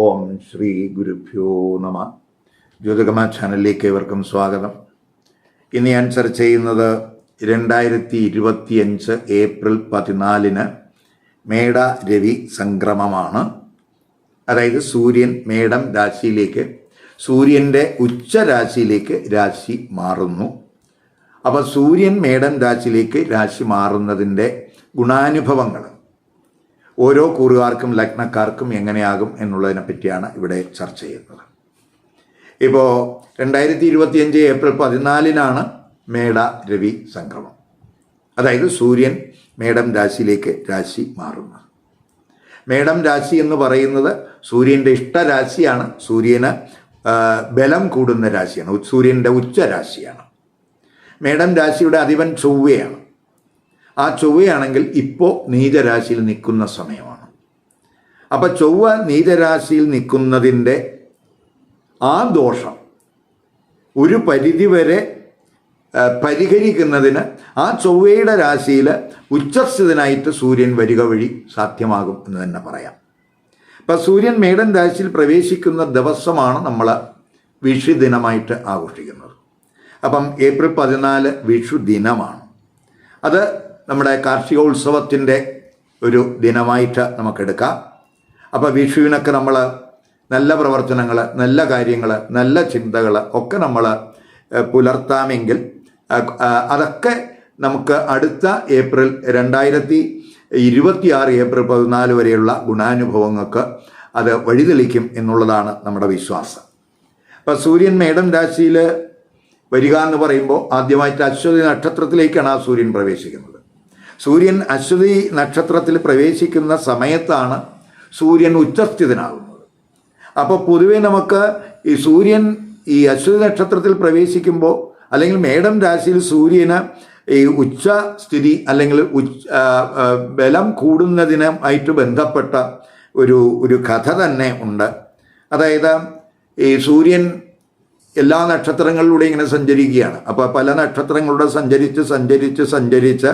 ഓം ശ്രീ ഗുരുഭ്യോ നമ. ജ്യോതികമ ചാനലിലേക്ക് ഏവർക്കും സ്വാഗതം. ഇന്ന് ഞാൻ ചർച്ച ചെയ്യുന്നത് രണ്ടായിരത്തി ഇരുപത്തിയഞ്ച് ഏപ്രിൽ പതിനാലിന് മേട രവി സംക്രമമാണ്. അതായത് സൂര്യൻ മേടം രാശിയിലേക്ക് സൂര്യന്റെ ഉച്ചരാശിയിലേക്ക് രാശി മാറുന്നു. അപ്പോൾ സൂര്യൻ മേടം രാശിയിലേക്ക് രാശി മാറുന്നതിന്റെ ഗുണാനുഭവങ്ങൾ ഓരോ കൂറുകാർക്കും ലഗ്നക്കാർക്കും എങ്ങനെയാകും എന്നുള്ളതിനെ പറ്റിയാണ് ഇവിടെ ചർച്ച ചെയ്യുന്നത്. ഇപ്പോൾ രണ്ടായിരത്തി ഇരുപത്തിയഞ്ച് ഏപ്രിൽ പതിനാലിനാണ് മേട രവി സംക്രമം. അതായത് സൂര്യൻ മേടം രാശിയിലേക്ക് രാശി മാറുന്നത് മേടം രാശി എന്ന് പറയുന്നത് സൂര്യന്റെ ഇഷ്ടരാശിയാണ് സൂര്യന് ബലം കൂടുന്ന രാശിയാണ്. സൂര്യന്റെ ഉച്ചരാശിയാണ് മേടം രാശിയുടെ അധിപൻ ചൊവ്വയാണ്. ആ ചൊവ്വയാണെങ്കിൽ ഇപ്പോൾ നീചരാശിയിൽ നിൽക്കുന്ന സമയമാണ്. അപ്പം ചൊവ്വ നീചരാശിയിൽ നിൽക്കുന്നതിന്റെ ആ ദോഷം ഒരു പരിധിവരെ പരിഹരിക്കുന്നതിന് ആ ചൊവ്വയുടെ രാശിയിൽ ഉച്ചസ്ഥിതനായിട്ട് സൂര്യൻ വരിക വഴി സാധ്യമാകും എന്ന് തന്നെ പറയാം. അപ്പം സൂര്യൻ മേടൻ രാശിയിൽ പ്രവേശിക്കുന്ന ദിവസമാണ് നമ്മൾ വിഷു ദിനമായിട്ട് ആഘോഷിക്കുന്നത്. അപ്പം ഏപ്രിൽ പതിനാല് വിഷു ദിനമാണ്. അത് നമ്മുടെ കാർഷികോത്സവത്തിന്റെ ഒരു ദിനമായിട്ട് നമുക്കെടുക്കാം. അപ്പോൾ വിഷുവിനൊക്കെ നമ്മൾ നല്ല പ്രവർത്തനങ്ങൾ നല്ല കാര്യങ്ങൾ നല്ല ചിന്തകൾ ഒക്കെ നമ്മൾ പുലർത്താമെങ്കിൽ അതൊക്കെ നമുക്ക് അടുത്ത ഏപ്രിൽ രണ്ടായിരത്തി ഇരുപത്തിയാറ് ഏപ്രിൽ പതിനാല് വരെയുള്ള ഗുണാനുഭവങ്ങൾക്ക് അത് വഴിതെളിക്കും എന്നുള്ളതാണ് നമ്മുടെ വിശ്വാസം. അപ്പോൾ സൂര്യൻ മേടം രാശിയിൽ വരിക എന്ന് പറയുമ്പോൾ ആദ്യമായിട്ട് അശ്വതി നക്ഷത്രത്തിലേക്കാണ് ആ സൂര്യൻ പ്രവേശിക്കുന്നത്. സൂര്യൻ അശ്വതി നക്ഷത്രത്തിൽ പ്രവേശിക്കുന്ന സമയത്താണ് സൂര്യൻ ഉച്ചസ്ഥിതനാകുന്നത്. അപ്പോൾ പൊതുവെ നമുക്ക് ഈ സൂര്യൻ ഈ അശ്വതി നക്ഷത്രത്തിൽ പ്രവേശിക്കുമ്പോൾ അല്ലെങ്കിൽ മേടം രാശിയിൽ സൂര്യന് ഈ ഉച്ച സ്ഥിതി അല്ലെങ്കിൽ ഉച്ച ബലം കൂടുന്നതിനുമായിട്ട് ബന്ധപ്പെട്ട ഒരു ഒരു കഥ തന്നെ ഉണ്ട്. അതായത് ഈ സൂര്യൻ എല്ലാ നക്ഷത്രങ്ങളിലൂടെ ഇങ്ങനെ സഞ്ചരിക്കുകയാണ്. അപ്പോൾ പല നക്ഷത്രങ്ങളിലൂടെ സഞ്ചരിച്ച് സഞ്ചരിച്ച് സഞ്ചരിച്ച്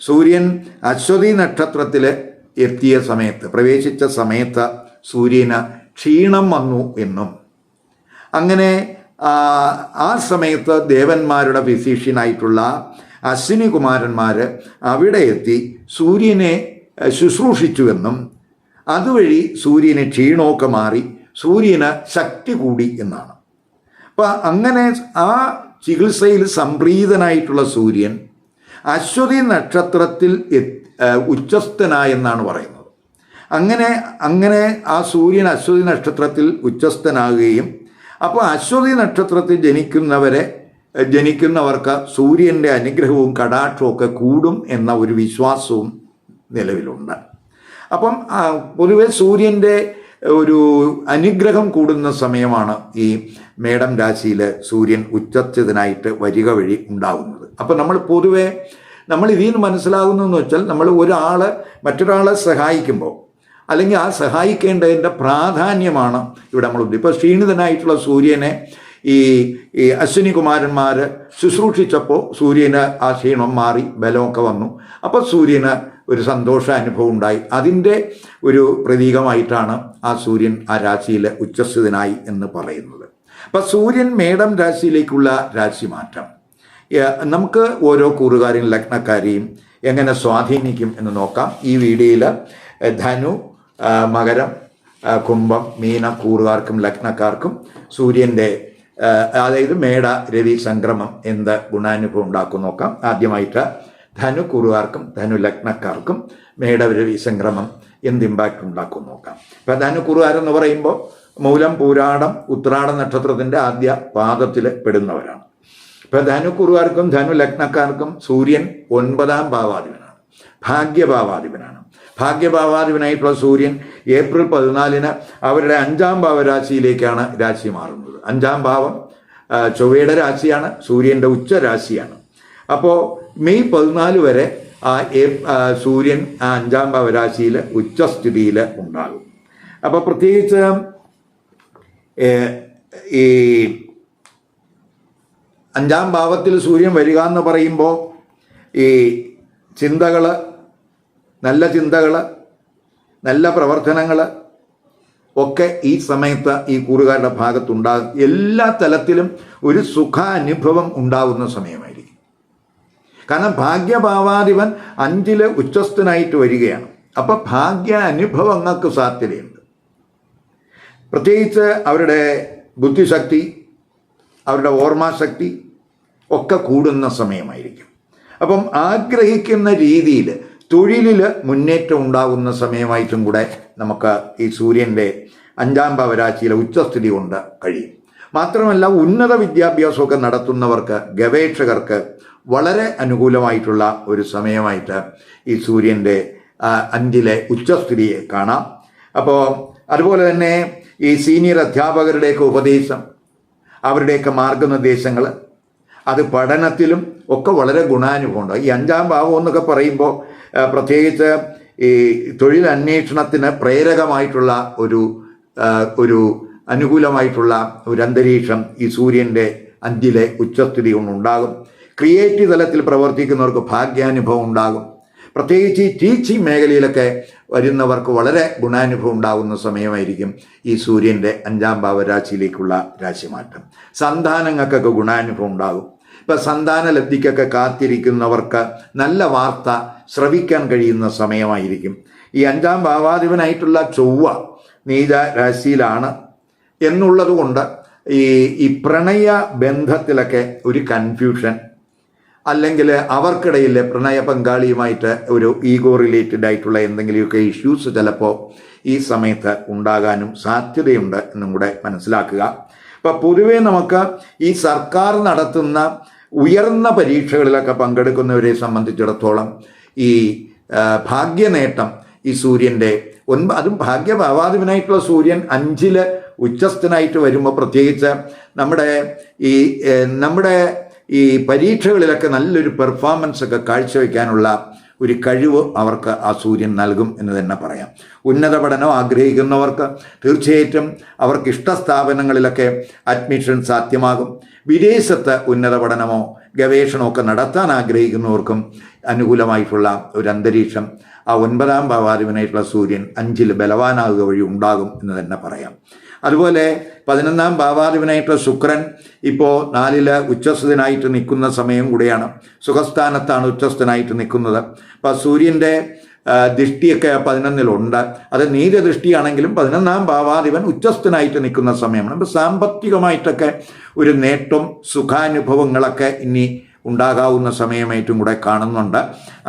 സൂര്യൻ അശ്വതി നക്ഷത്രത്തിൽ എത്തിയ സമയത്ത് പ്രവേശിച്ച സമയത്ത് സൂര്യന് ക്ഷീണം വന്നു എന്നും. അങ്ങനെ ആ, സമയത്ത് ദേവന്മാരുടെ ഫിസീഷ്യനായിട്ടുള്ള അശ്വിനി കുമാരന്മാർ അവിടെ എത്തി സൂര്യനെ ശുശ്രൂഷിച്ചുവെന്നും അതുവഴി സൂര്യന് ക്ഷീണമൊക്കെ മാറി സൂര്യന് ശക്തി കൂടി എന്നാണ്. അപ്പം അങ്ങനെ ആ ചികിത്സയിൽ സംപ്രീതനായിട്ടുള്ള സൂര്യൻ അശ്വതി നക്ഷത്രത്തിൽ ഉച്ചസ്ഥനായെന്നാണ് പറയുന്നത്. അങ്ങനെ അങ്ങനെ ആ സൂര്യൻ അശ്വതി നക്ഷത്രത്തിൽ ഉച്ചസ്ഥനാകുകയും അപ്പോൾ അശ്വതി നക്ഷത്രത്തിൽ ജനിക്കുന്നവരെ ജനിക്കുന്നവർക്ക് സൂര്യന്റെ അനുഗ്രഹവും കടാക്ഷവും ഒക്കെ കൂടും എന്ന ഒരു വിശ്വാസവും നിലവിലുണ്ട്. അപ്പം പൊതുവെ സൂര്യന്റെ ഒരു അനുഗ്രഹം കൂടുന്ന സമയമാണ് ഈ മേടം രാശിയിൽ സൂര്യൻ ഉച്ചത്തിനായിട്ട് വരിക വഴി ഉണ്ടാകുന്നത് അപ്പം നമ്മൾ പൊതുവെ നമ്മൾ ഇതിൽ നിന്ന് മനസ്സിലാകുന്നതെന്ന് വെച്ചാൽ നമ്മൾ ഒരാൾ മറ്റൊരാളെ സഹായിക്കുമ്പോൾ അല്ലെങ്കിൽ ആ സഹായിക്കേണ്ടതിന്റെ പ്രാധാന്യമാണ് ഇവിടെ നമ്മൾ ഇപ്പോൾ ക്ഷീണിതനായിട്ടുള്ള സൂര്യനെ ഈ ഈ അശ്വിനി കുമാരന്മാർ ശുശ്രൂഷിച്ചപ്പോൾ സൂര്യന് ആ ക്ഷീണം മാറി ബലമൊക്കെ വന്നു. അപ്പോൾ സൂര്യന് ഒരു സന്തോഷ അനുഭവം ഉണ്ടായി. അതിന്റെ ഒരു പ്രതീകമായിട്ടാണ് ആ സൂര്യൻ ആ രാശിയിൽ ഉച്ചസ്ഥിതനായി എന്ന് പറയുന്നത്. അപ്പം സൂര്യൻ മേടം രാശിയിലേക്കുള്ള രാശി മാറ്റം. നമുക്ക് ഓരോ കൂറുകാരെയും ലഗ്നക്കാരെയും എങ്ങനെ സ്വാധീനിക്കും എന്ന് നോക്കാം. ഈ വീഡിയോയിൽ ധനു മകരം കുംഭം മീന കൂറുകാർക്കും ലഗ്നക്കാർക്കും സൂര്യന്റെ അതായത് മേട രവി സംക്രമം എന്ത് ഗുണാനുഭവം ഉണ്ടാക്കും നോക്കാം. ആദ്യമായിട്ട് ധനു കുറുവാർക്കും ധനു ലഗ്നക്കാർക്കും മേടവരവി സംക്രമം എന്ത് ഇമ്പാക്റ്റ് ഉണ്ടാക്കും നോക്കാം. ഇപ്പം ധനു കുറുവാരെന്ന് പറയുമ്പോൾ മൂലം പൂരാടം ഉത്രാട നക്ഷത്രത്തിന്റെ ആദ്യ പാദത്തിൽ പെടുന്നവരാണ്. ധനു കുറുവാർക്കും ധനു ലഗ്നക്കാർക്കും സൂര്യൻ ഒൻപതാം ഭാവാധിപനാണ്. ഭാഗ്യഭാവാധിപനാണ്. ഭാഗ്യഭാവാധിപനായിട്ടുള്ള സൂര്യൻ ഏപ്രിൽ പതിനാലിന് അവരുടെ അഞ്ചാം ഭാവരാശിയിലേക്കാണ് രാശി മാറുന്നത്. അഞ്ചാം ഭാവം ചൊവ്വയുടെ രാശിയാണ് സൂര്യന്റെ ഉച്ചരാശിയാണ്. അപ്പോൾ മെയ് പതിനാല് വരെ ആ സൂര്യൻ അഞ്ചാം ഭാവരാശിയിൽ ഉച്ചസ്ഥിതിയിൽ ഉണ്ടാകും. അപ്പോൾ പ്രത്യേകിച്ച് ഈ അഞ്ചാം ഭാവത്തിൽ സൂര്യൻ വരിക എന്ന് പറയുമ്പോൾ ഈ ചിന്തകൾ നല്ല ചിന്തകൾ നല്ല പ്രവർത്തനങ്ങൾ ഒക്കെ ഈ സമയത്ത് ഈ കൂറുകാരുടെ ഭാഗത്തുണ്ടാകും. എല്ലാ തലത്തിലും ഒരു സുഖാനുഭവം ഉണ്ടാകുന്ന സമയമായിരിക്കും കാരണം ഭാഗ്യഭാവാധിപൻ അഞ്ചിലെ ഉച്ചസ്ഥനായിട്ട് വരികയാണ്. അപ്പൊ ഭാഗ്യ അനുഭവങ്ങൾക്ക് സാധ്യതയുണ്ട്. പ്രത്യേകിച്ച് അവരുടെ ബുദ്ധിശക്തി അവരുടെ ഓർമ്മശക്തി ഒക്കെ കൂടുന്ന സമയമായിരിക്കും. അപ്പം ആഗ്രഹിക്കുന്ന രീതിയിൽ തൊഴിലിൽ മുന്നേറ്റം ഉണ്ടാകുന്ന സമയമായിട്ടും കൂടെ നമുക്ക് ഈ സൂര്യന്റെ അഞ്ചാം ഭാവരാശിയിലെ ഉച്ചസ്ഥിതി കൊണ്ട് കഴിയും. മാത്രമല്ല ഉന്നത വിദ്യാഭ്യാസമൊക്കെ നടത്തുന്നവർക്ക് ഗവേഷകർക്ക് വളരെ അനുകൂലമായിട്ടുള്ള ഒരു സമയമായിട്ട് ഈ സൂര്യന്റെ അഞ്ചിലെ ഉച്ചസ്ഥിതിയെ കാണാം. അപ്പോൾ അതുപോലെ തന്നെ ഈ സീനിയർ അധ്യാപകരുടെയൊക്കെ ഉപദേശം അവരുടെയൊക്കെ മാർഗനിർദ്ദേശങ്ങൾ അത് പഠനത്തിലും ഒക്കെ വളരെ ഗുണാനുഭവമുണ്ട്. ഈ അഞ്ചാം ഭാവം എന്നൊക്കെ പറയുമ്പോൾ പ്രത്യേകിച്ച് ഈ തൊഴിൽ അന്വേഷണത്തിന് പ്രേരകമായിട്ടുള്ള ഒരു ഒരു അനുകൂലമായിട്ടുള്ള ഒരു അന്തരീക്ഷം ഈ സൂര്യന്റെ അഞ്ചിലെ ഉച്ചസ്ഥിതി കൊണ്ടുണ്ടാകും. ക്രിയേറ്റീവ് തലത്തിൽ പ്രവർത്തിക്കുന്നവർക്ക് ഭാഗ്യാനുഭവം ഉണ്ടാകും. പ്രത്യേകിച്ച് ഈ ടീച്ചിങ് മേഖലയിലൊക്കെ വരുന്നവർക്ക് വളരെ ഗുണാനുഭവം ഉണ്ടാകുന്ന സമയമായിരിക്കും ഈ സൂര്യന്റെ അഞ്ചാം ഭാവരാശിയിലേക്കുള്ള രാശിമാറ്റം. സന്താനങ്ങൾക്കൊക്കെ ഗുണാനുഭവം ഉണ്ടാകും. ഇപ്പം സന്താന ലബ്ധിക്കൊക്കെ കാത്തിരിക്കുന്നവർക്ക് നല്ല വാർത്ത ശ്രവിക്കാൻ കഴിയുന്ന സമയമായിരിക്കും. ഈ അഞ്ചാം ഭാവാധിപനായിട്ടുള്ള ചൊവ്വ നീച രാശിയിലാണ് എന്നുള്ളത് കൊണ്ട് ഈ ഈ പ്രണയ ബന്ധത്തിലൊക്കെ ഒരു കൺഫ്യൂഷൻ അല്ലെങ്കിൽ അവർക്കിടയിൽ പ്രണയ പങ്കാളിയുമായിട്ട് ഒരു ഈഗോ റിലേറ്റഡ് ആയിട്ടുള്ള എന്തെങ്കിലുമൊക്കെ ഇഷ്യൂസ് ചിലപ്പോൾ ഈ സമയത്ത് ഉണ്ടാകാനും സാധ്യതയുണ്ട് എന്നും കൂടെ മനസ്സിലാക്കുക. അപ്പം പൊതുവേ നമുക്ക് ഈ സർക്കാർ നടത്തുന്ന ഉയർന്ന പരീക്ഷകളിലൊക്കെ പങ്കെടുക്കുന്നവരെ സംബന്ധിച്ചിടത്തോളം ഈ ഭാഗ്യ ഭാഗ്യനേട്ടം ഈ സൂര്യന്റെ ഒൻപ അതും ഭാഗ്യഭാവാധിപനായിട്ടുള്ള സൂര്യൻ അഞ്ചിൽ ഉച്ചസ്ഥനായിട്ട് വരുമ്പോൾ പ്രത്യേകിച്ച് നമ്മുടെ ഈ നമ്മുടെ ഈ പരീക്ഷകളിലൊക്കെ നല്ലൊരു പെർഫോമൻസ് ഒക്കെ കാഴ്ചവെക്കാനുള്ള ഒരു കഴിവ് അവർക്ക് ആ സൂര്യൻ നൽകും എന്ന് തന്നെ പറയാം. ഉന്നത പഠനം ആഗ്രഹിക്കുന്നവർക്ക് തീർച്ചയായിട്ടും അവർക്ക് ഇഷ്ട സ്ഥാപനങ്ങളിലൊക്കെ അഡ്മിഷൻ സാധ്യമാകും. വിദേശത്ത് ഉന്നത പഠനമോ ഗവേഷണമോ ഒക്കെ നടത്താൻ ആഗ്രഹിക്കുന്നവർക്കും അനുകൂലമായിട്ടുള്ള ഒരു അന്തരീക്ഷം ആ ഒൻപതാം ഭാവാധിപനായിട്ടുള്ള സൂര്യൻ അഞ്ചിൽ ബലവാനാകുക വഴി ഉണ്ടാകും എന്ന് തന്നെ പറയാം. അതുപോലെ പതിനൊന്നാം ഭാവാധിപനായിട്ടുള്ള ശുക്രൻ ഇപ്പോൾ നാലിൽ ഉച്ചസ്ഥനായിട്ട് നിൽക്കുന്ന സമയം കൂടിയാണ്. സുഖസ്ഥാനത്താണ് ഉച്ചസ്ഥനായിട്ട് നിൽക്കുന്നത്. അപ്പോൾ സൂര്യന്റെ ദൃഷ്ടിയൊക്കെ പതിനൊന്നിലുണ്ട്. അത് നീചദൃഷ്ടിയാണെങ്കിലും പതിനൊന്നാം ഭാവാധിപൻ ഉച്ചസ്ഥനായിട്ട് നിൽക്കുന്ന സമയമാണ്. അപ്പോൾ സാമ്പത്തികമായിട്ടൊക്കെ ഒരു നേട്ടം സുഖാനുഭവങ്ങളൊക്കെ ഇനി ഉണ്ടാകാവുന്ന സമയമായിട്ടും കൂടെ കാണുന്നുണ്ട്.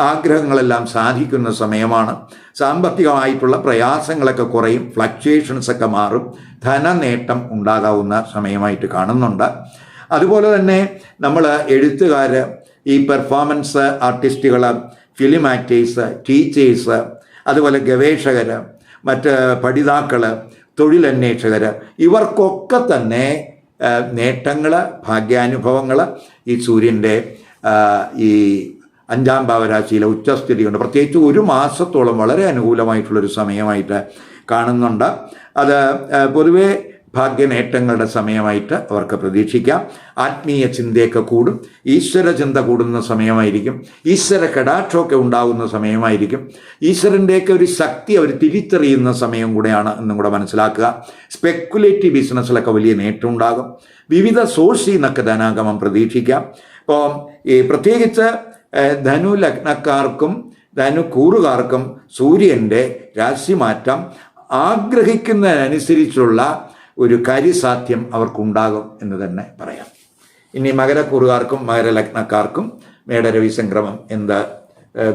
ആഗ്രഹങ്ങളെല്ലാം സാധിക്കുന്ന സമയമാണ്. സാമ്പത്തികമായിട്ടുള്ള പ്രയാസങ്ങളൊക്കെ കുറയും ഫ്ലക്ച്വേഷൻസ് ഒക്കെ മാറും ധനനേട്ടം ഉണ്ടാകാവുന്ന സമയമായിട്ട് കാണുന്നുണ്ട്. അതുപോലെ തന്നെ നമ്മൾ എഴുത്തുകാർ ഈ പെർഫോമൻസ് ആർട്ടിസ്റ്റുകൾ ഫിലിം ആക്ടേഴ്സ് ടീച്ചേഴ്സ് അതുപോലെ ഗവേഷകർ മറ്റ് പഠിതാക്കൾ തൊഴിലന്വേഷകർ ഇവർക്കൊക്കെ തന്നെ നേട്ടങ്ങൾ ഭാഗ്യാനുഭവങ്ങൾ ഈ സൂര്യന്റെ ഈ അഞ്ചാം ഭാവരാശിയിലെ ഉച്ചസ്ഥിതി കൊണ്ട് പ്രത്യേകിച്ച് ഒരു മാസത്തോളം വളരെ അനുകൂലമായിട്ടുള്ളൊരു സമയമായിട്ട് കാണുന്നുണ്ട്. അത് പൊതുവേ ഭാഗ്യനേട്ടങ്ങളുടെ സമയമായിട്ട് അവർക്ക് പ്രതീക്ഷിക്കാം. ആത്മീയ ചിന്തയൊക്കെ കൂടും. ഈശ്വര ചിന്ത കൂടുന്ന സമയമായിരിക്കും. ഈശ്വര കടാക്ഷമൊക്കെ ഉണ്ടാകുന്ന സമയമായിരിക്കും. ഈശ്വരന്റെയൊക്കെ ഒരു ശക്തി അവർ തിരിച്ചറിയുന്ന സമയം കൂടെയാണ് എന്നും കൂടെ മനസ്സിലാക്കുക. സ്പെക്കുലേറ്റീവ് ബിസിനസ്സിലൊക്കെ വലിയ നേട്ടം ഉണ്ടാകും. വിവിധ സോഴ്സിൽ നിന്നൊക്കെ ധനാഗമം പ്രതീക്ഷിക്കാം. ഇപ്പോൾ ഈ പ്രത്യേകിച്ച് ധനു ലഗ്നക്കാർക്കും ധനു കൂറുകാർക്കും സൂര്യന്റെ രാശിമാറ്റം ആഗ്രഹിക്കുന്നതിനനുസരിച്ചുള്ള ഒരു കാര്യസാധ്യം അവർക്കുണ്ടാകും എന്ന് തന്നെ പറയാം. ഇനി മകരക്കൂറുകാർക്കും മകരലഗ്നക്കാർക്കും മേടരവി സംക്രമം എന്ത്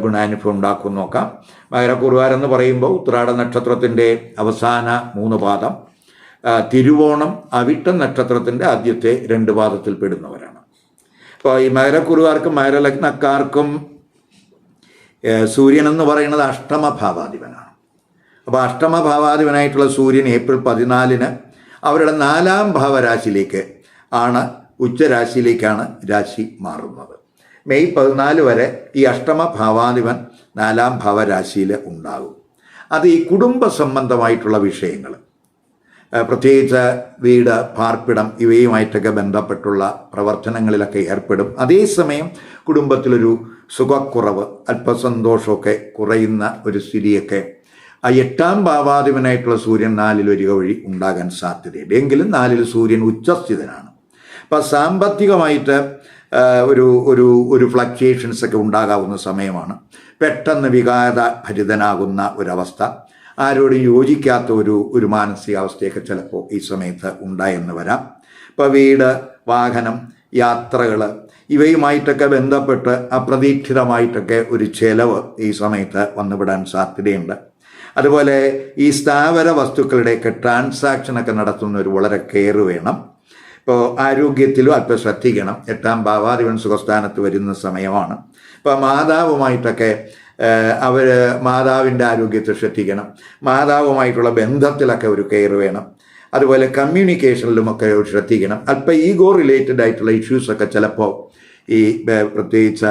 ഗുണാനുഭവം ഉണ്ടാക്കും നോക്കാം. മകരക്കൂറുകാരെന്ന് പറയുമ്പോൾ ഉത്രാട നക്ഷത്രത്തിന്റെ അവസാന മൂന്ന് പാദം തിരുവോണം അവിട്ടം നക്ഷത്രത്തിന്റെ ആദ്യത്തെ രണ്ട് പാദത്തിൽ പെടുന്നവരാണ്. അപ്പോൾ ഈ മകരക്കുറുകാർക്കും മകരലഗ്നക്കാർക്കും സൂര്യൻ എന്ന് പറയുന്നത് അഷ്ടമഭാവാധിപനാണ്. അപ്പോൾ അഷ്ടമഭാവാധിപനായിട്ടുള്ള സൂര്യൻ ഏപ്രിൽ പതിനാലിന് അവരുടെ നാലാം ഭാവരാശിയിലേക്ക് ആണ് ഉച്ചരാശിയിലേക്കാണ് രാശി മാറുന്നത്. മെയ് പതിനാല് വരെ ഈ അഷ്ടമ ഭാവാധിപൻ നാലാം ഭാവരാശിയിൽ ഉണ്ടാകും. അത് ഈ കുടുംബ സംബന്ധമായിട്ടുള്ള വിഷയങ്ങൾ പ്രത്യേകിച്ച് വീട് പാർപ്പിടം ഇവയുമായിട്ടൊക്കെ ബന്ധപ്പെട്ടുള്ള പ്രവർത്തനങ്ങളിലൊക്കെ ഏർപ്പെടും. അതേസമയം കുടുംബത്തിലൊരു സുഖക്കുറവ് അല്പസന്തോഷമൊക്കെ കുറയുന്ന ഒരു സ്ഥിതിയൊക്കെ ആ എട്ടാം ഭാവാധിപനായിട്ടുള്ള സൂര്യൻ നാലിൽ വരിക വഴി ഉണ്ടാകാൻ സാധ്യതയുണ്ട്. എങ്കിലും നാലിൽ സൂര്യൻ ഉച്ചസ്ഥിതനാണ് അപ്പം സാമ്പത്തികമായിട്ട് ഒരു ഒരു ഒരു ഫ്ലക്ച്വേഷൻസ് ഒക്കെ ഉണ്ടാകാവുന്ന സമയമാണ്. പെട്ടെന്ന് വികാര ഭരിതനാകുന്ന ഒരവസ്ഥ. ആരോടും യോജിക്കാത്ത ഒരു ഒരു മാനസികാവസ്ഥയൊക്കെ ചിലപ്പോൾ ഈ സമയത്ത് ഉണ്ടായെന്ന് വരാം. ഇപ്പോൾ വീട് വാഹനം യാത്രകൾ ഇവയുമായിട്ടൊക്കെ ബന്ധപ്പെട്ട് അപ്രതീക്ഷിതമായിട്ടൊക്കെ ഒരു ചെലവ് ഈ സമയത്ത് വന്നുവിടാൻ സാധ്യതയുണ്ട്. അതുപോലെ ഈ സ്ഥാവര വസ്തുക്കളുടെയൊക്കെ ട്രാൻസാക്ഷനൊക്കെ നടത്തുന്നവർ വളരെ കെയർ വേണം. ഇപ്പോൾ ആരോഗ്യത്തിലും അല്പം ശ്രദ്ധിക്കണം. എട്ടാം ഭാവാധിപൻ സുഖസ്ഥാനത്ത് വരുന്ന സമയമാണ്. ഇപ്പോൾ മാതാവുമായിട്ടൊക്കെ അവർ മാതാവിന്റെ ആരോഗ്യത്തെ ശ്രദ്ധിക്കണം. മാതാവുമായിട്ടുള്ള ബന്ധത്തിലൊക്കെ ഒരു കെയർ വേണം. അതുപോലെ കമ്മ്യൂണിക്കേഷനിലുമൊക്കെ ഒരു ശ്രദ്ധിക്കണം. അല്പം ഈഗോ റിലേറ്റഡ് ആയിട്ടുള്ള ഇഷ്യൂസൊക്കെ ചിലപ്പോൾ ഈ പ്രത്യേകിച്ച്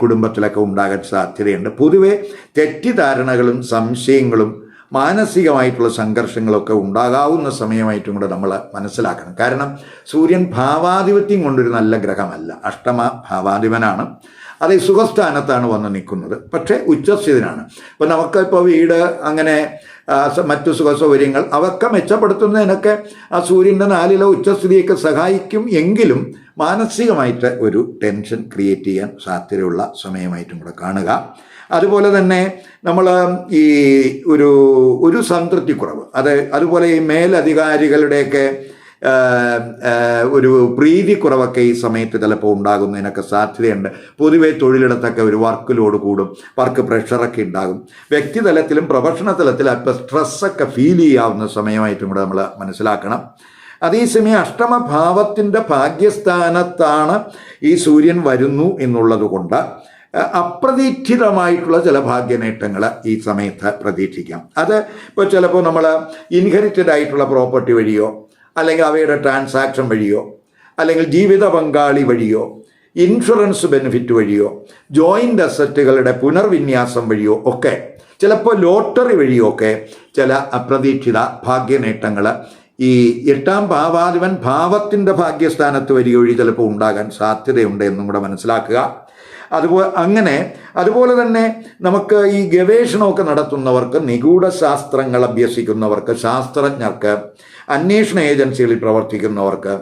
കുടുംബത്തിലൊക്കെ ഉണ്ടാകാൻ സാധ്യതയുണ്ട്. പൊതുവെ തെറ്റിദ്ധാരണകളും സംശയങ്ങളും മാനസികമായിട്ടുള്ള സംഘർഷങ്ങളൊക്കെ ഉണ്ടാകാവുന്ന സമയമായിട്ടും കൂടെ നമ്മൾ മനസ്സിലാക്കണം. കാരണം സൂര്യൻ ഭാവാധിപത്യം കൊണ്ടൊരു നല്ല ഗ്രഹമല്ല. അഷ്ടമ ഭാവാധിപനാണ്. അത് സുഖസ്ഥാനത്താണ് വന്ന് നിൽക്കുന്നത്. പക്ഷേ ഉച്ചസ്ഥിതനാണ് ഇപ്പം നമുക്കിപ്പോൾ വീട് അങ്ങനെ മറ്റു സുഖ സൗകര്യങ്ങൾ അവക്കെ മെച്ചപ്പെടുത്തുന്നതിനൊക്കെ ആ സൂര്യന്റെ നാലിലെ ഉച്ചസ്ഥിതിയൊക്കെ സഹായിക്കും എങ്കിലും മാനസികമായിട്ട് ഒരു ടെൻഷൻ ക്രിയേറ്റ് ചെയ്യാൻ സാധ്യതയുള്ള സമയമായിട്ടും കൂടെ കാണുക. അതുപോലെ തന്നെ നമ്മൾ ഈ ഒരു ഒരു സംതൃപ്തി കുറവ് അത് അതുപോലെ ഈ മേലധികാരികളുടെയൊക്കെ ഒരു പ്രീതി ഒരു പ്രീതിക്കുറവൊക്കെ ഈ സമയത്ത് ചിലപ്പോൾ ഉണ്ടാകുന്നതിനൊക്കെ സാധ്യതയുണ്ട്. പൊതുവേ തൊഴിലിടത്തൊക്കെ ഒരു വർക്ക് ലോഡ് കൂടും വർക്ക് പ്രഷറൊക്കെ ഉണ്ടാകും. വ്യക്തിതലത്തിലും പ്രൊഫഷണൽ തലത്തിലും അല്പം സ്ട്രെസ്സൊക്കെ ഫീൽ ചെയ്യാവുന്ന സമയമായിട്ടും കൂടെ നമ്മൾ മനസ്സിലാക്കണം. അതേസമയം അഷ്ടമഭാവത്തിന്റെ ഭാഗ്യസ്ഥാനത്താണ് ഈ സൂര്യൻ വരുന്നു എന്നുള്ളത് കൊണ്ട് അപ്രതീക്ഷിതമായിട്ടുള്ള ചില ഭാഗ്യനേട്ടങ്ങൾ ഈ സമയത്ത് പ്രതീക്ഷിക്കാം. അത് ഇപ്പോൾ ചിലപ്പോൾ നമ്മൾ ഇൻഹെറിറ്റഡ് ആയിട്ടുള്ള പ്രോപ്പർട്ടി വഴിയോ അല്ലെങ്കിൽ അവയുടെ ട്രാൻസാക്ഷൻ വഴിയോ അല്ലെങ്കിൽ ജീവിത പങ്കാളി വഴിയോ ഇൻഷുറൻസ് ബെനിഫിറ്റ് വഴിയോ ജോയിന്റ് അസറ്റുകളുടെ പുനർവിന്യാസം വഴിയോ ഒക്കെ ചിലപ്പോൾ ലോട്ടറി വഴിയോ ഒക്കെ ചില അപ്രതീക്ഷിത ഭാഗ്യനേട്ടങ്ങൾ ഈ എട്ടാം ഭാവാധിപൻ ഭാവത്തിന്റെ ഭാഗ്യസ്ഥാനത്ത് വരിക വഴി ചിലപ്പോൾ ഉണ്ടാകാൻ സാധ്യതയുണ്ട് എന്നും കൂടെ മനസ്സിലാക്കുക. അതുപോലെ അങ്ങനെ അതുപോലെ തന്നെ നമുക്ക് ഈ ഗവേഷണമൊക്കെ നടത്തുന്നവർക്ക് നിഗൂഢ ശാസ്ത്രങ്ങൾ അഭ്യസിക്കുന്നവർക്ക് ശാസ്ത്രജ്ഞർക്ക് അന്വേഷണ ഏജൻസികളിൽ പ്രവർത്തിക്കുന്നവർക്ക്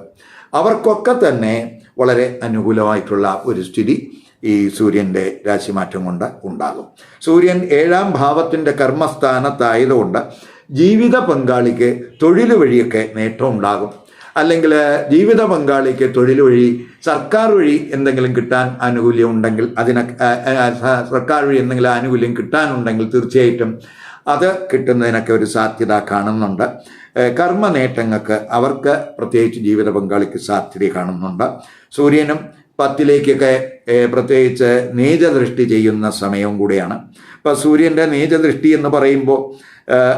അവർക്കൊക്കെ തന്നെ വളരെ അനുകൂലമായിട്ടുള്ള ഒരു സ്ഥിതി ഈ സൂര്യന്റെ രാശിമാറ്റം കൊണ്ട് ഉണ്ടാകും. സൂര്യൻ ഏഴാം ഭാവത്തിന്റെ കർമ്മസ്ഥാനത്തായതുകൊണ്ട് ജീവിത പങ്കാളിക്ക് തൊഴിൽ വഴിയൊക്കെ നേട്ടം ഉണ്ടാകും. അല്ലെങ്കിൽ ജീവിത പങ്കാളിക്ക് തൊഴിൽ വഴി സർക്കാർ വഴി എന്തെങ്കിലും കിട്ടാൻ ആനുകൂല്യം ഉണ്ടെങ്കിൽ അതിന് സർക്കാർ വഴി എന്തെങ്കിലും ആനുകൂല്യം കിട്ടാനുണ്ടെങ്കിൽ തീർച്ചയായിട്ടും അത് കിട്ടുന്നതിനൊക്കെ ഒരു സാധ്യത കാണുന്നുണ്ട്. കർമ്മ നേട്ടങ്ങൾക്ക് അവർക്ക് പ്രത്യേകിച്ച് ജീവിത പങ്കാളിക്ക് സാധ്യത കാണുന്നുണ്ട്. സൂര്യനും പത്തിലേക്കൊക്കെ പ്രത്യേകിച്ച് നീചദൃഷ്ടി ചെയ്യുന്ന സമയവും കൂടിയാണ്. ഇപ്പം സൂര്യന്റെ നീചദൃഷ്ടി എന്ന് പറയുമ്പോൾ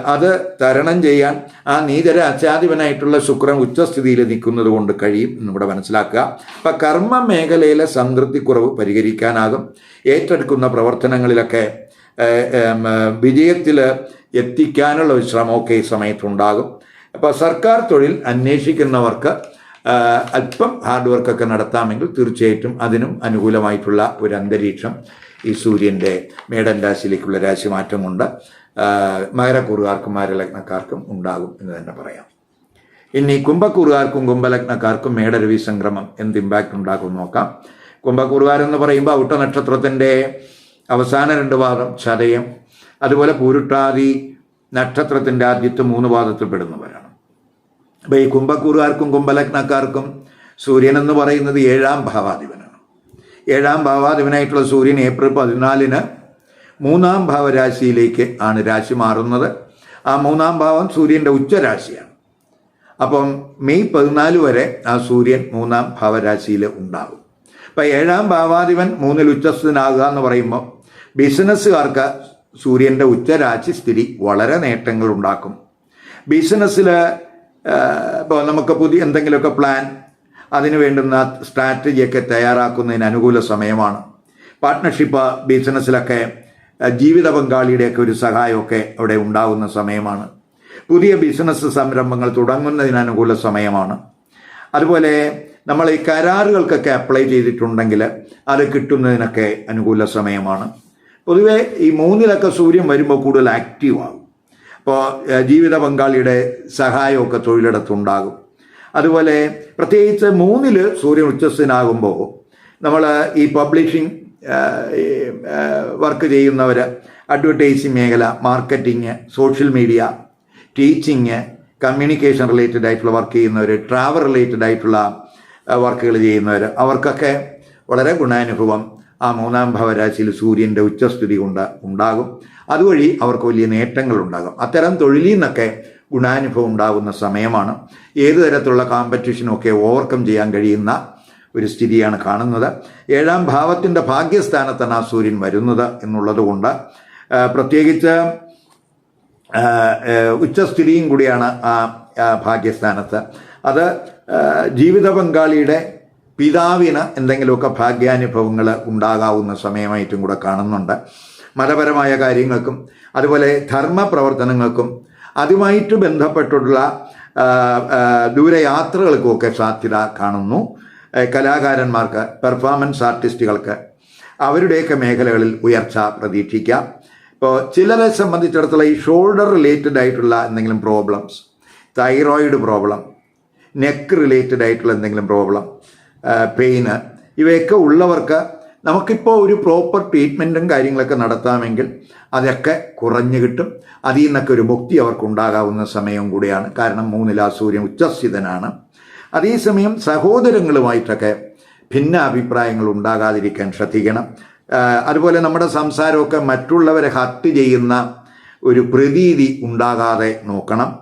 അത് തരണം ചെയ്യാൻ ആ നീതര അച്ഛാധിപനായിട്ടുള്ള ശുക്രൻ ഉച്ചസ്ഥിതിയിൽ നിൽക്കുന്നത് കൊണ്ട് കഴിയും എന്നിവിടെ മനസ്സിലാക്കുക. അപ്പം കർമ്മ മേഖലയിലെ സംതൃപ്തിക്കുറവ് പരിഹരിക്കാനാകും. ഏറ്റെടുക്കുന്ന പ്രവർത്തനങ്ങളിലൊക്കെ വിജയത്തിൽ എത്തിക്കാനുള്ള ഒരു ശ്രമമൊക്കെ ഈ സമയത്തുണ്ടാകും. അപ്പോൾ സർക്കാർ തൊഴിൽ അന്വേഷിക്കുന്നവർക്ക് അല്പം ഹാർഡ് വർക്കൊക്കെ നടത്താമെങ്കിൽ തീർച്ചയായിട്ടും അതിനും അനുകൂലമായിട്ടുള്ള ഒരു അന്തരീക്ഷം ഈ സൂര്യന്റെ മേടൻ രാശിയിലേക്കുള്ള രാശിമാറ്റം കൊണ്ട് ആ, മകരക്കൂറുകാർക്കും മകരലഗ്നക്കാർക്കും ഉണ്ടാകും എന്ന് തന്നെ പറയാം. ഇനി കുംഭക്കൂറുകാർക്കും കുംഭലഗ്നക്കാർക്കും മേടരവി സംക്രമം എന്ത് ഇമ്പാക്റ്റ് ഉണ്ടാക്കും നോക്കാം. കുംഭക്കൂറുകാരെന്ന് പറയുമ്പോൾ ഔട്ട നക്ഷത്രത്തിന്റെ അവസാന രണ്ട് പാദം ചതയം അതുപോലെ പൂരുട്ടാതി നക്ഷത്രത്തിന്റെ ആദ്യത്തെ മൂന്ന് പാദത്തിൽ പെടുന്നവരാണ്. അപ്പോൾ ഈ കുംഭക്കൂറുകാർക്കും കുംഭലഗ്നക്കാർക്കും സൂര്യൻ എന്ന് പറയുന്നത് ഏഴാം ഭാവാധിപനാണ്. ഏഴാം ഭാവാധിപനായിട്ടുള്ള സൂര്യൻ ഏപ്രിൽ പതിനാലിന് മൂന്നാം ഭാവരാശിയിലേക്ക് ആണ് രാശി മാറുന്നത്. ആ മൂന്നാം ഭാവം സൂര്യന്റെ ഉച്ചരാശിയാണ്. അപ്പം മെയ് പതിനാല് വരെ ആ സൂര്യൻ മൂന്നാം ഭാവരാശിയിൽ ഉണ്ടാകും. അപ്പം ഏഴാം ഭാവാധിപൻ മൂന്നിൽ ഉച്ചസ്ഥനാകുക എന്ന് പറയുമ്പോൾ ബിസിനസ്സുകാർക്ക് സൂര്യന്റെ ഉച്ചരാശി സ്ഥിതി വളരെ നേട്ടങ്ങൾ ഉണ്ടാക്കും. ബിസിനസ്സിൽ ഇപ്പോൾ നമുക്ക് പുതിയ എന്തെങ്കിലുമൊക്കെ പ്ലാൻ അതിന് വേണ്ടുന്ന സ്ട്രാറ്റജിയൊക്കെ തയ്യാറാക്കുന്നതിന് അനുകൂല സമയമാണ്. പാർട്ട്ണർഷിപ്പ് ബിസിനസ്സിലൊക്കെ ജീവിത പങ്കാളിയുടെയൊക്കെ ഒരു സഹായമൊക്കെ അവിടെ ഉണ്ടാകുന്ന സമയമാണ്. പുതിയ ബിസിനസ് സംരംഭങ്ങൾ തുടങ്ങുന്നതിന് അനുകൂല സമയമാണ്. അതുപോലെ നമ്മൾ ഈ കരാറുകൾക്കൊക്കെ അപ്ലൈ ചെയ്തിട്ടുണ്ടെങ്കിൽ അത് കിട്ടുന്നതിനൊക്കെ അനുകൂല സമയമാണ്. പൊതുവെ ഈ മൂന്നിലൊക്കെ സൂര്യൻ വരുമ്പോൾ കൂടുതൽ ആക്റ്റീവ് ആകും അപ്പോൾ ജീവിത പങ്കാളിയുടെ സഹായമൊക്കെ തൊഴിലിടത്തുണ്ടാകും. അതുപോലെ പ്രത്യേകിച്ച് മൂന്നിൽ സൂര്യൻ ഉച്ചസ്ഥനാകുമ്പോൾ നമ്മൾ ഈ പബ്ലിഷിംഗ് വർക്ക് ചെയ്യുന്നവർ അഡ്വർടൈസിങ് മേഖല marketing social media teaching communication related ആയിട്ടുള്ള വർക്ക് ചെയ്യുന്നവർ ട്രാവൽ റിലേറ്റഡ് ആയിട്ടുള്ള വർക്കുകൾ ചെയ്യുന്നവർ അവർക്കൊക്കെ വളരെ ഗുണാനുഭവം ആ മൂന്നാം ഭവരാശിയിൽ സൂര്യന്റെ ഉച്ചസ്ഥിതി കൊണ്ട് ഉണ്ടാകും. അതുവഴി അവർക്ക് വലിയ നേട്ടങ്ങൾ ഉണ്ടാകും. അത്തരം തൊഴിലിൽ നിന്നൊക്കെ ഗുണാനുഭവം ഉണ്ടാകുന്ന സമയമാണ്. ഏത് തരത്തിലുള്ള കോമ്പറ്റീഷനും ഒക്കെ ഓവർകം ചെയ്യാൻ കഴിയുന്ന ഒരു സ്ഥിതിയാണ് കാണുന്നത്. ഏഴാം ഭാവത്തിന്റെ ഭാഗ്യസ്ഥാനത്താണ് ആ സൂര്യൻ വരുന്നത് എന്നുള്ളത് കൊണ്ട് പ്രത്യേകിച്ച് ഉച്ചസ്ഥിതിയും കൂടിയാണ് ആ ഭാഗ്യസ്ഥാനത്ത്. അത് ജീവിത പങ്കാളിയുടെ പിതാവിന് എന്തെങ്കിലുമൊക്കെ ഭാഗ്യാനുഭവങ്ങൾ ഉണ്ടാകാവുന്ന സമയമായിട്ടും കൂടെ കാണുന്നുണ്ട്. മതപരമായ കാര്യങ്ങൾക്കും അതുപോലെ ധർമ്മ പ്രവർത്തനങ്ങൾക്കും അതുമായിട്ട് ബന്ധപ്പെട്ടുള്ള ദൂരയാത്രകൾക്കുമൊക്കെ സാധ്യത കാണുന്നു. കലാകാരന്മാർക്ക് പെർഫോമൻസ് ആർട്ടിസ്റ്റുകൾക്ക് അവരുടെയൊക്കെ മേഖലകളിൽ ഉയർച്ച പ്രതീക്ഷിക്കാം. ഇപ്പോൾ ചിലരെ സംബന്ധിച്ചിടത്തോളം ഈ ഷോൾഡർ റിലേറ്റഡ് ആയിട്ടുള്ള എന്തെങ്കിലും problems thyroid problem neck related ആയിട്ടുള്ള എന്തെങ്കിലും പ്രോബ്ലം പെയിന് ഇവയൊക്കെ ഉള്ളവർക്ക് നമുക്കിപ്പോൾ ഒരു പ്രോപ്പർ ട്രീറ്റ്മെന്റും കാര്യങ്ങളൊക്കെ നടത്താമെങ്കിൽ അതൊക്കെ കുറഞ്ഞു കിട്ടും. അതിൽ നിന്നൊക്കെ ഒരു മുക്തി അവർക്ക് ഉണ്ടാകാവുന്ന സമയവും കൂടിയാണ്. കാരണം മൂന്നിലാ സൂര്യൻ ഉച്ചസ്ഥിതനാണ്. അതേസമയം സഹോദരങ്ങളുമായിട്ടൊക്കെ ഭിന്ന അഭിപ്രായങ്ങൾ ഉണ്ടാകാതിരിക്കാൻ ശ്രദ്ധിക്കണം. അതുപോലെ നമ്മുടെ സംസാരമൊക്കെ മറ്റുള്ളവരെ ഹർട്ട് ചെയ്യുന്ന ഒരു പ്രതീതി ഉണ്ടാകാതെ നോക്കണം.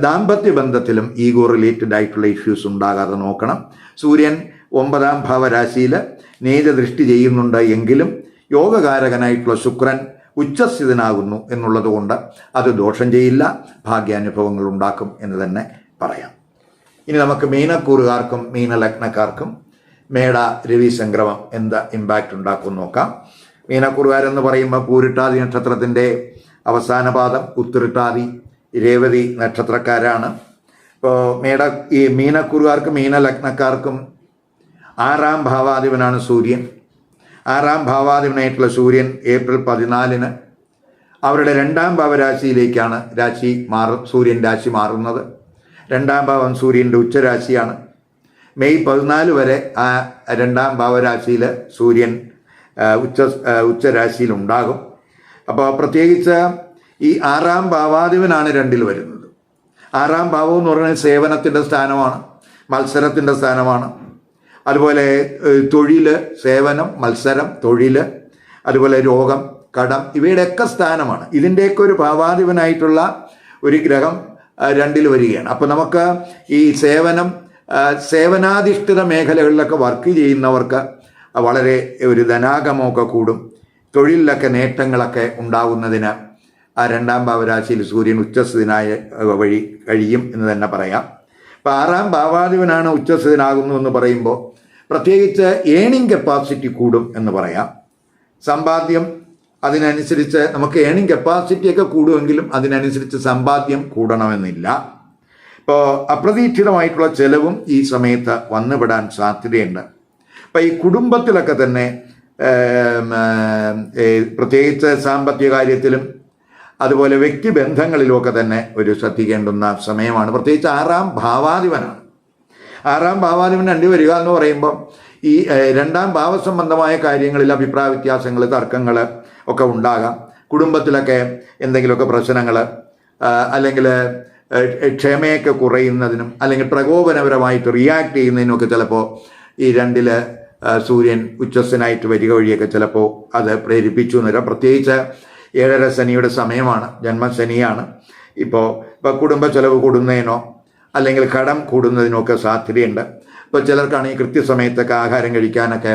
ദാമ്പത്യ ബന്ധത്തിലും ഈഗോ റിലേറ്റഡ് ആയിട്ടുള്ള ഇഷ്യൂസ് ഉണ്ടാകാതെ നോക്കണം. സൂര്യൻ ഒമ്പതാം ഭാവരാശിയിൽ നേതദൃഷ്ടി ചെയ്യുന്നുണ്ട് എങ്കിലും യോഗകാരകനായിട്ടുള്ള ശുക്രൻ ഉച്ചസ്ഥിതനാകുന്നു എന്നുള്ളത് കൊണ്ട് അത് ദോഷം ചെയ്യില്ല. ഭാഗ്യാനുഭവങ്ങൾ ഉണ്ടാക്കും എന്ന് തന്നെ പറയാം. ഇനി നമുക്ക് മീനക്കൂറുകാർക്കും മീനലഗ്നക്കാർക്കും മേട രവി സംക്രമം എന്താ ഇമ്പാക്റ്റ് ഉണ്ടാക്കും നോക്കാം. നോക്കാം മീനക്കൂറുകാരെന്ന് പറയുമ്പോൾ പൂരിട്ടാതി നക്ഷത്രത്തിന്റെ അവസാന പാദം ഉത്തിരിട്ടാതി രേവതി നക്ഷത്രക്കാരാണ്. ഇപ്പോൾ മേട ഈ മീനക്കൂറുകാർക്കും മീനലഗ്നക്കാർക്കും ആറാം ഭാവാധിപനാണ് സൂര്യൻ. ആറാം ഭാവാധിപനായിട്ടുള്ള സൂര്യൻ ഏപ്രിൽ പതിനാലിന് അവരുടെ രണ്ടാം ഭാവരാശിയിലേക്കാണ് രാശി മാറും സൂര്യൻ രാശി മാറുന്നത്. രണ്ടാം ഭാവം സൂര്യന്റെ ഉച്ചരാശിയാണ്. മെയ് പതിനാല് വരെ ആ രണ്ടാം ഭാവരാശിയിൽ സൂര്യൻ ഉച്ച ഉച്ചരാശിയിൽ ഉണ്ടാകും. അപ്പോൾ പ്രത്യേകിച്ച് ഈ ആറാം ഭാവാധിപനാണ് രണ്ടിൽ വരുന്നത്. ആറാം ഭാവം എന്ന് പറഞ്ഞാൽ സേവനത്തിന്റെ സ്ഥാനമാണ് മത്സരത്തിന്റെ സ്ഥാനമാണ്. അതുപോലെ തൊഴിൽ സേവനം മത്സരം തൊഴിൽ അതുപോലെ രോഗം കടം ഇവയുടെയൊക്കെ സ്ഥാനമാണ്. ഇതിന്റെയൊക്കെ ഒരു ഭാവാധിപനായിട്ടുള്ള ഒരു ഗ്രഹം രണ്ടിൽ വരികയാണ്. അപ്പോൾ നമുക്ക് ഈ സേവനം സേവനാധിഷ്ഠിത മേഖലകളിലൊക്കെ വർക്ക് ചെയ്യുന്നവർക്ക് വളരെ ഒരു ധനാഗമമൊക്കെ കൂടും. തൊഴിലിലൊക്കെ നേട്ടങ്ങളൊക്കെ ഉണ്ടാകുന്നതിന് ആ രണ്ടാം ഭാവരാശിയിൽ സൂര്യൻ ഉച്ചസ്ഥിതനായ വഴി കഴിയും എന്ന് തന്നെ പറയാം. അപ്പം ആറാം ഭാവാധിപനാണ് ഉച്ചസ്ഥിതനാകുന്നു എന്ന് പറയുമ്പോൾ പ്രത്യേകിച്ച് ഏണിംഗ് കപ്പാസിറ്റി കൂടും എന്ന് പറയാം. സമ്പാദ്യം അതിനനുസരിച്ച് നമുക്ക് ഏണിംഗ് കപ്പാസിറ്റിയൊക്കെ കൂടുമെങ്കിലും അതിനനുസരിച്ച് സമ്പാദ്യം കൂടണമെന്നില്ല. ഇപ്പോൾ അപ്രതീക്ഷിതമായിട്ടുള്ള ചെലവും ഈ സമയത്ത് വന്നുപെടാൻ സാധ്യതയുണ്ട്. അപ്പം ഈ കുടുംബത്തിലൊക്കെ തന്നെ പ്രത്യേകിച്ച് സാമ്പത്തിക കാര്യത്തിലും അതുപോലെ വ്യക്തിബന്ധങ്ങളിലുമൊക്കെ തന്നെ ഒരു ശ്രദ്ധിക്കേണ്ടുന്ന സമയമാണ്. പ്രത്യേകിച്ച് ആറാം ഭാവാധിപനാണ്. ആറാം ഭാവാധിപൻ രണ്ടു വരിക എന്ന് പറയുമ്പോൾ ഈ രണ്ടാം ഭാവസംബന്ധമായ കാര്യങ്ങളിൽ അഭിപ്രായ വ്യത്യാസങ്ങൾ തർക്കങ്ങൾ ഒക്കെ ഉണ്ടാകാം. കുടുംബത്തിലൊക്കെ എന്തെങ്കിലുമൊക്കെ പ്രശ്നങ്ങൾ അല്ലെങ്കിൽ ക്ഷമയൊക്കെ കുറയുന്നതിനും അല്ലെങ്കിൽ പ്രകോപനപരമായിട്ട് റിയാക്ട് ചെയ്യുന്നതിനുമൊക്കെ ചിലപ്പോൾ ഈ രണ്ടിൽ സൂര്യൻ ഉച്ചസ്ഥനായിട്ട് വരിക വഴിയൊക്കെ ചിലപ്പോൾ അത് പ്രേരിപ്പിച്ചു എന്ന് വരാം. പ്രത്യേകിച്ച് ഏഴര ശനിയുടെ സമയമാണ് ജന്മശനിയാണ്. ഇപ്പോൾ ഇപ്പോൾ കുടുംബ ചെലവ് കൂടുന്നതിനോ അല്ലെങ്കിൽ കടം കൂടുന്നതിനൊക്കെ സാധ്യതയുണ്ട്. ഇപ്പോൾ ചിലർക്കാണെങ്കിൽ കൃത്യസമയത്തൊക്കെ ആഹാരം കഴിക്കാനൊക്കെ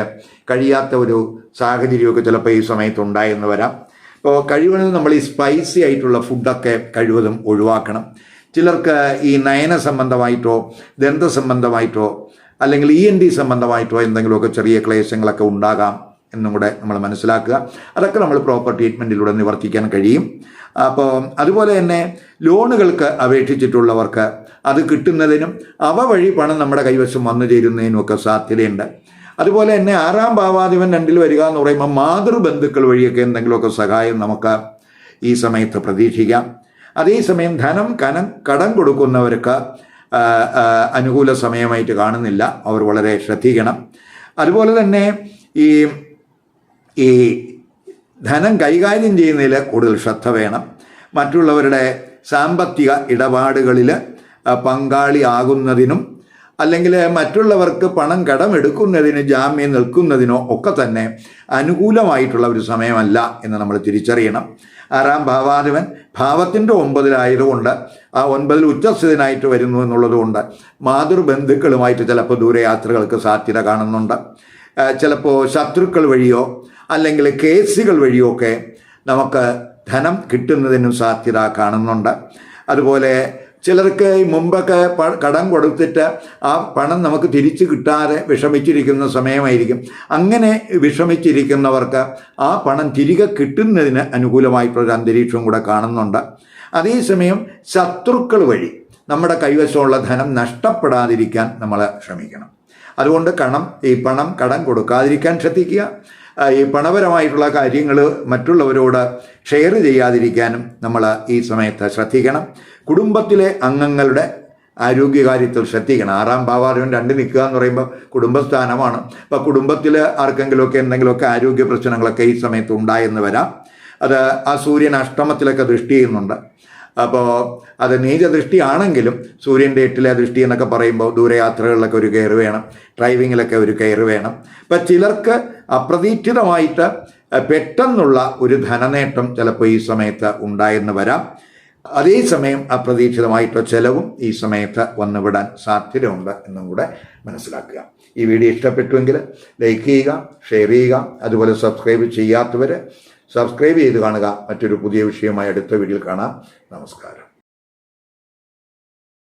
കഴിയാത്ത ഒരു സാഹചര്യമൊക്കെ ചിലപ്പോൾ ഈ സമയത്ത് ഉണ്ടായെന്ന് വരാം. ഇപ്പോൾ കഴിവതും നമ്മൾ ഈ സ്പൈസി ആയിട്ടുള്ള ഫുഡൊക്കെ കഴിവതും ഒഴിവാക്കണം. ചിലർക്ക് ഈ നയന സംബന്ധമായിട്ടോ ദന്ത സംബന്ധമായിട്ടോ അല്ലെങ്കിൽ ഇ എൻ ഡി സംബന്ധമായിട്ടോ എന്തെങ്കിലുമൊക്കെ ചെറിയ ക്ലേശങ്ങളൊക്കെ ഉണ്ടാകാം. എന്നും കൂടെ നമ്മൾ മനസ്സിലാക്കുക. അതൊക്കെ നമ്മൾ പ്രോപ്പർ ട്രീറ്റ്മെന്റിലൂടെ നിവർത്തിക്കാൻ കഴിയും. അപ്പോൾ അതുപോലെ തന്നെ ലോണുകൾക്ക് അപേക്ഷിച്ചിട്ടുള്ളവർക്ക് അത് കിട്ടുന്നതിനും അവ വഴി പണം നമ്മുടെ കൈവശം വന്നു ചേരുന്നതിനും ഒക്കെ സാധ്യതയുണ്ട്. അതുപോലെ തന്നെ ആറാം ഭാവാധിപൻ രണ്ടിൽ വരിക എന്ന് പറയുമ്പോൾ മാതൃബന്ധുക്കൾ വഴിയൊക്കെ എന്തെങ്കിലുമൊക്കെ സഹായം നമുക്ക് ഈ സമയത്ത് പ്രതീക്ഷിക്കാം. അതേസമയം ധനം കനം കടം കൊടുക്കുന്നവർക്ക് അനുകൂല സമയമായിട്ട് കാണുന്നില്ല. അവർ വളരെ ശ്രദ്ധിക്കണം. അതുപോലെ തന്നെ ഈ ഈ ധനം കൈകാര്യം ചെയ്യുന്നതിൽ കൂടുതൽ ശ്രദ്ധ വേണം. മറ്റുള്ളവരുടെ സാമ്പത്തിക ഇടപാടുകളിൽ പങ്കാളിയാകുന്നതിനും അല്ലെങ്കിൽ മറ്റുള്ളവർക്ക് പണം കടമെടുക്കുന്നതിന് ജാമ്യം നിൽക്കുന്നതിനോ ഒക്കെ തന്നെ അനുകൂലമായിട്ടുള്ള ഒരു സമയമല്ല എന്ന് നമ്മൾ തിരിച്ചറിയണം. ആറാം ഭാവാധിപൻ ഭാവത്തിന്റെ ഒമ്പതിലായതുകൊണ്ട് ആ ഒൻപതിൽ ഉച്ചസ്ഥിതനായിട്ട് വരുന്നു എന്നുള്ളതുകൊണ്ട് മാതൃബന്ധുക്കളുമായിട്ട് ചിലപ്പോൾ ദൂരയാത്രകൾക്ക് സാധ്യത കാണുന്നുണ്ട്. ചിലപ്പോൾ ശത്രുക്കൾ വഴിയോ അല്ലെങ്കിൽ കേസുകൾ വഴിയൊക്കെ നമുക്ക് ധനം കിട്ടുന്നതിനും സാധ്യത കാണുന്നുണ്ട്. അതുപോലെ ചിലർക്ക് മുമ്പൊക്കെ കടം കൊടുത്തിട്ട് ആ പണം നമുക്ക് തിരിച്ചു കിട്ടാതെ വിഷമിച്ചിരിക്കുന്ന സമയമായിരിക്കും. അങ്ങനെ വിഷമിച്ചിരിക്കുന്നവർക്ക് ആ പണം തിരികെ കിട്ടുന്നതിന് അനുകൂലമായിട്ടുള്ളൊരു അന്തരീക്ഷവും കൂടെ കാണുന്നുണ്ട്. അതേസമയം ശത്രുക്കൾ വഴി നമ്മുടെ കൈവശമുള്ള ധനം നഷ്ടപ്പെടാതിരിക്കാൻ നമ്മൾ ശ്രമിക്കണം. അതുകൊണ്ട് കണം ഈ പണം കടം കൊടുക്കാതിരിക്കാൻ ശ്രദ്ധിക്കുക. ഈ പണപരമായിട്ടുള്ള കാര്യങ്ങൾ മറ്റുള്ളവരോട് ഷെയർ ചെയ്യാതിരിക്കാനും നമ്മൾ ഈ സമയത്ത് ശ്രദ്ധിക്കണം. കുടുംബത്തിലെ അംഗങ്ങളുടെ ആരോഗ്യകാര്യത്തിൽ ശ്രദ്ധിക്കണം. ആറാം ഭാവാറിവൻ രണ്ട് നിൽക്കുക എന്ന് പറയുമ്പോൾ കുടുംബസ്ഥാനമാണ്. അപ്പോൾ കുടുംബത്തിൽ ആർക്കെങ്കിലുമൊക്കെ എന്തെങ്കിലുമൊക്കെ ആരോഗ്യ പ്രശ്നങ്ങളൊക്കെ ഈ സമയത്ത് ഉണ്ടായെന്ന് വരാം. അത് ആ സൂര്യൻ അഷ്ടമത്തിലൊക്കെ ദൃഷ്ടി ചെയ്യുന്നുണ്ട്. അപ്പോൾ അത് നീചദൃഷ്ടിയാണെങ്കിലും സൂര്യന്റെ എട്ടിലെ ദൃഷ്ടി എന്നൊക്കെ പറയുമ്പോൾ ദൂരയാത്രകളിലൊക്കെ ഒരു കയറ് വേണം ഡ്രൈവിങ്ങിലൊക്കെ ഒരു കയറ് വേണം. ഇപ്പം ചിലർക്ക് അപ്രതീക്ഷിതമായിട്ട് പെട്ടെന്നുള്ള ഒരു ധനനേട്ടം ചിലപ്പോൾ ഈ സമയത്ത് ഉണ്ടായെന്ന് വരാം. അതേസമയം അപ്രതീക്ഷിതമായിട്ടുള്ള ചെലവും ഈ സമയത്ത് വന്നുവിടാൻ സാധ്യതയുണ്ട് എന്നും കൂടെ മനസ്സിലാക്കുക. ഈ വീഡിയോ ഇഷ്ടപ്പെട്ടുവെങ്കിൽ ലൈക്ക് ചെയ്യുക ഷെയർ ചെയ്യുക അതുപോലെ സബ്സ്ക്രൈബ് ചെയ്യാത്തവർ സബ്സ്ക്രൈബ് ചെയ്ത് കാണുക. മറ്റൊരു പുതിയ വിഷയമായി അടുത്ത വീഡിയോയിൽ കാണാം. നമസ്കാരം.